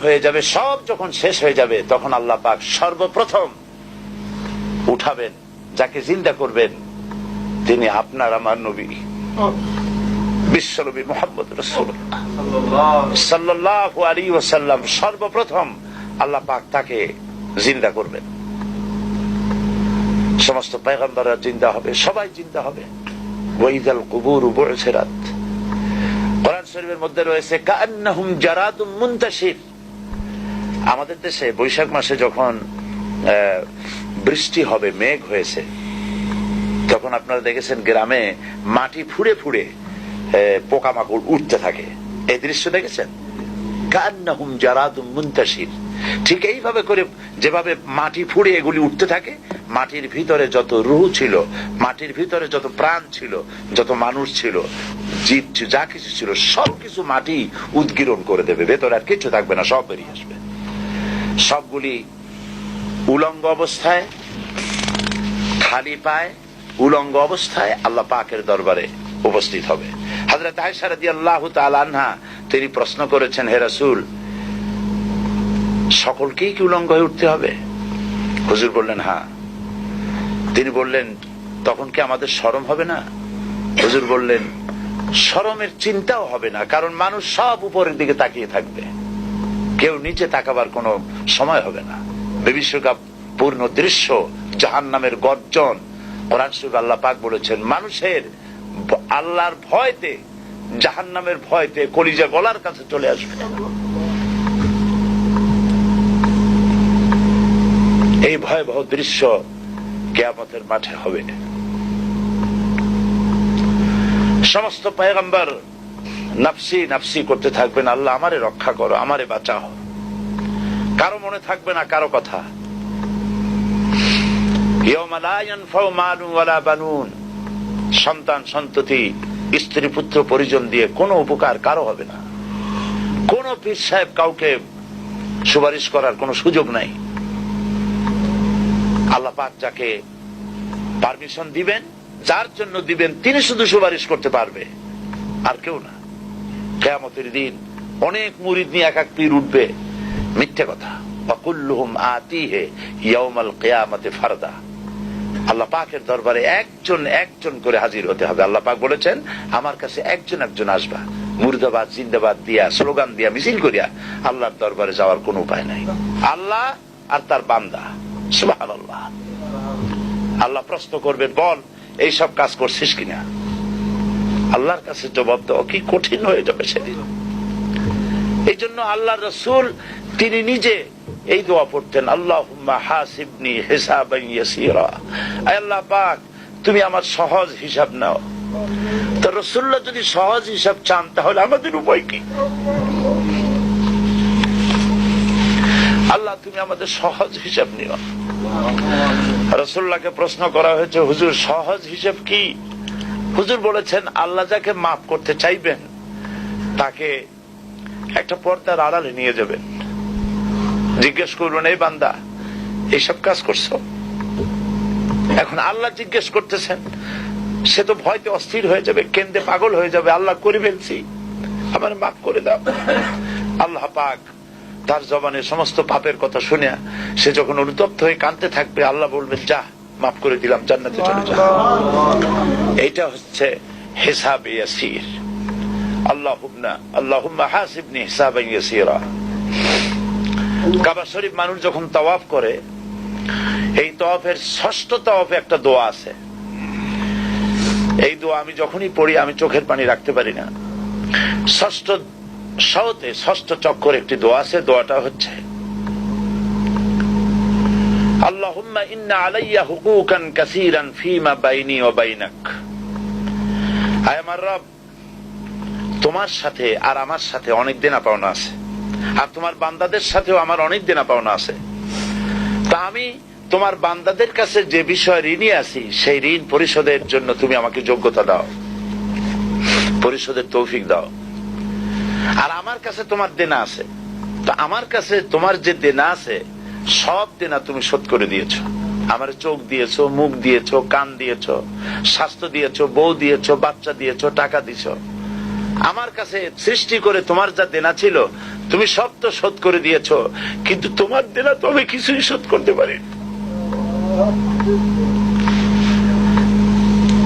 হয়ে যাবে, সব যখন শেষ হয়ে যাবে, তখন আল্লাহ পাক সর্বপ্রথম উঠাবেন, যাকে চিন্তা করবেন তিনি আপনার আমার নবী। বিশ্বনবী মোহাম্মদ সাল্লাহ আলী ওসাল্লাম সর্বপ্রথম আল্লাহ পাক তাকে জিন্দা করবেন। সমস্ত পেগম্বররা জিন্দা হবে, সবাই জিন্দা হবে। ওয়াইদাল কুবুর বুরসিরাত কোরআন শরীফের মধ্যে রয়েছে কান্নাহুম জারাদুম মুনতাশির। আমাদের দেশে বৈশাখ মাসে যখন বৃষ্টি হবে, মেঘ হয়েছে, তখন আপনারা দেখেছেন গ্রামে মাটি ফুড়ে ফুড়ে পোকামাকড় উঠতে থাকে। এই দৃশ্য দেখেছেন? কান্নাহুম জারাদুম মুনতাশির। ঠিক এইভাবে করে যেভাবে মাটি ফুড়ে এগুলি উঠতে থাকে, মাটির ভিতরে যত রুহ ছিল, মাটির ভিতরে যত প্রাণ ছিল, যত মানুষ ছিল, জীব, যা কিছু ছিল, সবকিছু মাটি উদ্গীরণ করে দেবে। ভেতরে আর কিছু থাকবে না, সব বেরিয়ে আসবে। সবগুলি উলঙ্গ অবস্থায়, খালি পায়, উলঙ্গ অবস্থায় আল্লাহ পাকের দরবারে উপস্থিত হবে। হাজরত আয়সা রাদিয়াল্লাহু তাআলা আনহা, তিনি প্রশ্ন করেছেন, হে রাসূল, সকলকেই কি উলঙ্গ হয়ে উঠতে হবে? হুজুর বললেন হ্যাঁ তিনি বললেন, তখন কি আমাদের শরম হবে না? হুজুর বললেন শরমের চিন্তাও হবে না, কারণ মানুষ সব উপরের দিকে তাকিয়ে থাকবে। কেউ নিচে তাকাবার কোনো সময় হবে না। বিশ্বকাপ পূর্ণ দৃশ্য জাহান নামের গর্জন আল্লাহ পাক বলেছেন, মানুষের আল্লাহর ভয়তে জাহান নামের ভয়তে কলিজা গলার কাছে চলে আসবে। এই ভয়াবহ দৃশ্য কেয়ামতের মাঠে হবে। সমস্ত পয়গম্বর নাফসি নাফসি করতে থাকবেন আল্লাহ, আমারে রক্ষা করো, আমারে বাঁচাও। কারও মনে থাকবে না, কারও কথা। সন্তান, সন্ততি, স্ত্রী, পুত্র, পরিজন দিয়ে কোনো উপকার কারও হবে না। কোন পীর সাহেব কাউকে সুপারিশ করার কোনো সুযোগ নাই। আল্লাহ পাক যাকে পারমিশন দিবেন, যার জন্য দিবেন, তিনি শুধু সুপারিশ করতে পারবে, আর কেউ না। কেয়ামতের দিন অনেক মুরিদ নিয়ে এক এক পীর উঠবে। মিথ্যে কথা। অকুল্লুহুম আতিহে ইয়াউমাল কিয়ামতে ফারদা। আল্লাহ পাকের দরবারে একজন একজন করে হাজির হতে হবে। আল্লাহ পাক বলেছেন, আমার কাছে একজন একজন আসবা। মুর্দাবাদ, জিন্দাবাদ দিয়া, স্লোগান দিয়া, মিছিল করিয়া আল্লাহর দরবারে যাওয়ার কোন উপায় নাই। আল্লাহ আর তার বান্দা। সুবহানাল্লাহ। আল্লাহ প্রশ্ন করবেন, বল এই সব কাজ করছিস কিনা? আল্লাহর কাছে জবাব দেওয়া কি কঠিন হয়ে যাবে সেদিন? এই জন্য আল্লাহ রসুল, তিনি নিজে এই দোয়া পড়তেন আল্লাহ আল্লাহ পাক, তুমি আমার সহজ হিসাব নাও। তো রসুল্লাহ যদি সহজ হিসাব চান, তাহলে আমাদের উপায় কি? আল্লাহ, তুমি আমাদের সহজ হিসাব নিও। রসুল্লাহকে প্রশ্ন করা হয়েছে, হুজুর, সহজ হিসাব কি? হুজুর বলেছেন, আল্লাহ যাকে মাফ করতে চাইবেন, তাকে একটা পর্দার আড়ালে নিয়ে যাবেন। জিজ্ঞেস করবেন, এই বান্দা এইসব কাজ করছ? এখন আল্লাহ জিজ্ঞেস করতেছেন, সে তো ভয়তে অস্থির হয়ে যাবে, কেন্দ্রে পাগল হয়ে যাবে, আল্লাহ করে ফেলছি। আমার মাফ করে দাও। আল্লাহ পাক তার জবানে সমস্ত পাপের কথা শুনিয়া সে যখন অনুতপ্ত হয়ে কাঁদতে থাকবে, আল্লাহ বলবেন, যা মাফ করে দিলাম জান্নাতে চলে যা এইটা হচ্ছে হিসাব ইয়াসির। আল্লাহুম্মা আল্লাহুম্মা হাসিবনি হিসাবান ইয়াসিরা। কাবা শরীফ মানুষ যখন তাওয়াফ করে এই তাওয়াফের ষষ্ঠ তাওয়াফে একটা দোয়া আছে। এই দোয়া আমি যখনই পড়ি আমি চোখের পানি রাখতে পারি না। ষষ্ঠ সহতে ষষ্ঠ চক্কর একটি দোয়া আছে দোয়াটা হচ্ছে আল্লাহুম্মা তোমার সাথে আর আমার সাথে অনেক দেনা পাওনা আছে। আর তোমার বান্দাদের সাথেও আমার অনেক দেনা পাওনা আছে। তা আমি তোমার বান্দাদের কাছে যে বিষয় আছি, সেই ঋণ পরিশোধের জন্য তুমি আমাকে যোগ্যতা দাও। পরিশোধের তৌফিক দাও। আর আমার কাছে তোমার দেনা আছে। তা আমার কাছে তোমার যে দেনা আছে, সব দেনা তুমি শোধ করে দিয়েছ। আমার চোখ দিয়েছ, মুখ দিয়েছ, কান দিয়েছ, স্বাস্থ্য দিয়েছ, বউ দিয়েছ, বাচ্চা দিয়েছ, টাকা দিয়েছ। আমার কাছে সৃষ্টি করে তোমার যা দেনা ছিল, তুমি সব তো শোধ করে দিয়েছ। কিন্তু তোমার দেনা তো আমি কিছুই শোধ করতে পারি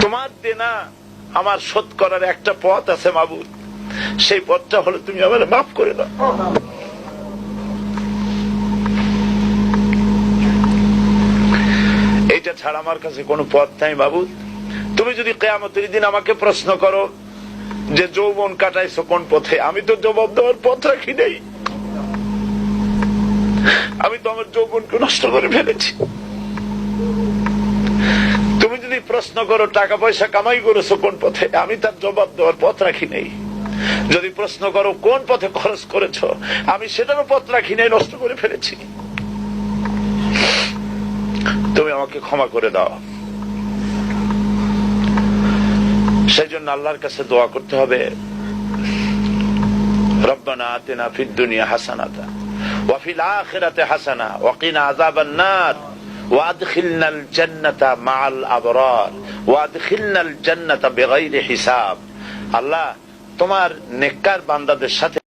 তোমার দেনা আমার শোধ করার একটা পথ আছে মাবুদ। সেই পথটা হলো তুমি আমার মাফ করে দাও এইটা ছাড়া আমার কাছে কোনো পথ নাই বাবু। তুমি যদি কেয়ামতের দিন আমাকে প্রশ্ন করো যে যৌবন কাটাইছো কোন পথে, আমি তো জবাব দেওয়ার পথ রাখি নেই। আমি তো আমার যৌবনকে নষ্ট করে ফেলেছি। তুমি যদি প্রশ্ন করো টাকা পয়সা কামাই করেছ কোন পথে, আমি তার জবাব দেওয়ার পথ রাখি নেই। যদি প্রশ্ন করো, কোন পথে খরচ করেছ, আমি সেটারও পথ রাখি নাই, নষ্ট করে ফেলেছি। তুমি আমাকে ক্ষমা করে দাও সেই জন্য আল্লাহর কাছে দোয়া করতে হবে রব্বানা আতিনা ফিদ দুনিয়া হাসানাতা ওয়াফিল আখিরাতে হাসানা ওয়াকিনা আযাবান নার وادخلنا الجنة مع الأبرار وادخلنا الجنة بغير حساب আল্লাহ তোমার নেককার বান্দাদের সাথে